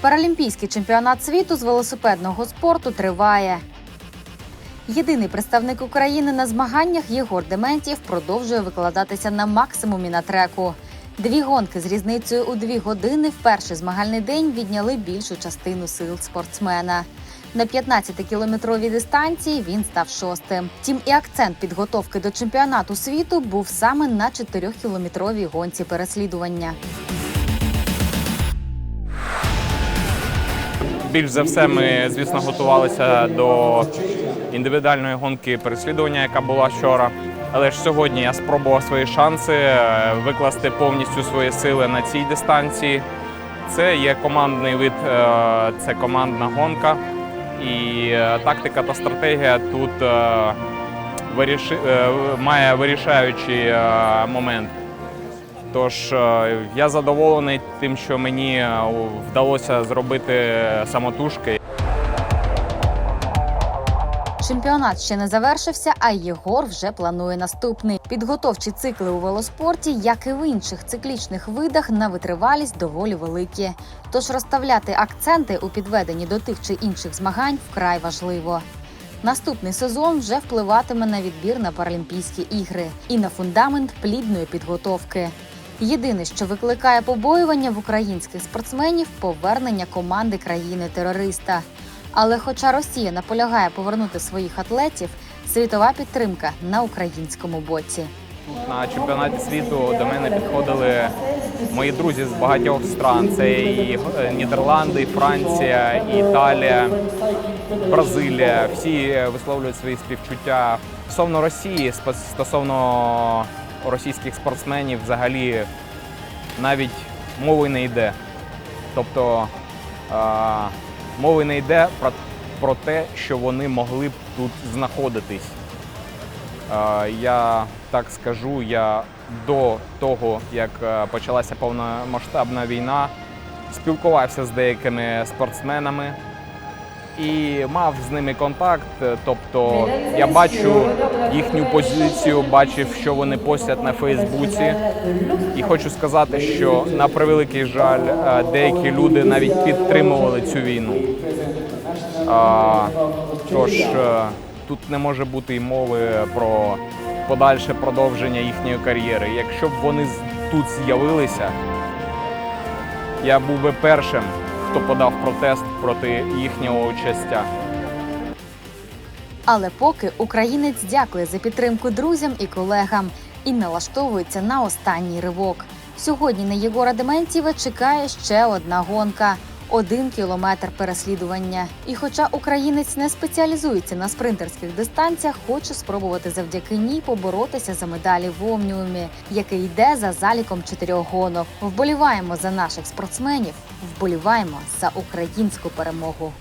Паралімпійський чемпіонат світу з велосипедного спорту триває. Єдиний представник України на змаганнях Єгор Дементєв продовжує викладатися на максимумі на треку. Дві гонки з різницею у дві години в перший змагальний день відняли більшу частину сил спортсмена. На 15-кілометровій дистанції він став шостим. Втім, і акцент підготовки до чемпіонату світу був саме на 4-кілометровій гонці переслідування. Більш за все, ми, звісно, готувалися до індивідуальної гонки переслідування, яка була вчора. Але ж сьогодні я спробував свої шанси е, викласти повністю свої сили на цій дистанції. Це є командний вид, е, це командна гонка. І е, тактика та стратегія тут має вирішаючий момент. Тож е, я задоволений тим, що мені е, вдалося зробити самотужки. Чемпіонат ще не завершився, а Єгор вже планує наступний. Підготовчі цикли у велоспорті, як і в інших циклічних видах, на витривалість доволі великі. Тож розставляти акценти у підведенні до тих чи інших змагань вкрай важливо. Наступний сезон вже впливатиме на відбір на Паралімпійські ігри і на фундамент плідної підготовки. Єдине, що викликає побоювання в українських спортсменів повернення команди країни-терориста. Але хоча Росія наполягає повернути своїх атлетів, світова підтримка на українському боці. На чемпіонаті світу до мене підходили мої друзі з багатьох стран. Це і е, Нідерланди, і Франція, і Італія, Бразилія. Всі висловлюють свої співчуття. Стосовно Росії, стосовно російських спортсменів, взагалі навіть мови не йде. Тобто мови не йде про, про те, що вони могли б тут знаходитись. Я так скажу, я до того, як е, почалася повномасштабна війна, спілкувався з деякими спортсменами і мав з ними контакт. Тобто я бачу їхню позицію, бачив, що вони постять на Фейсбуці. І хочу сказати, що на превеликий жаль, е, деякі люди навіть підтримували цю війну. А, Тож е, тут не може бути й мови про подальше продовження їхньої кар'єри. Якщо б вони тут з'явилися, я був би першим, хто подав протест проти їхнього участя. Але поки українець дякує за підтримку друзям і колегам і налаштовується на останній ривок. Сьогодні на Єгора Дементьєва чекає ще одна гонка. Один кілометр переслідування. І хоча українець не спеціалізується на спринтерських дистанціях, хоче спробувати завдяки ній поборотися за медалі в Омніумі, який йде за заліком чотирьох гонок. Вболіваємо за наших спортсменів, вболіваємо за українську перемогу.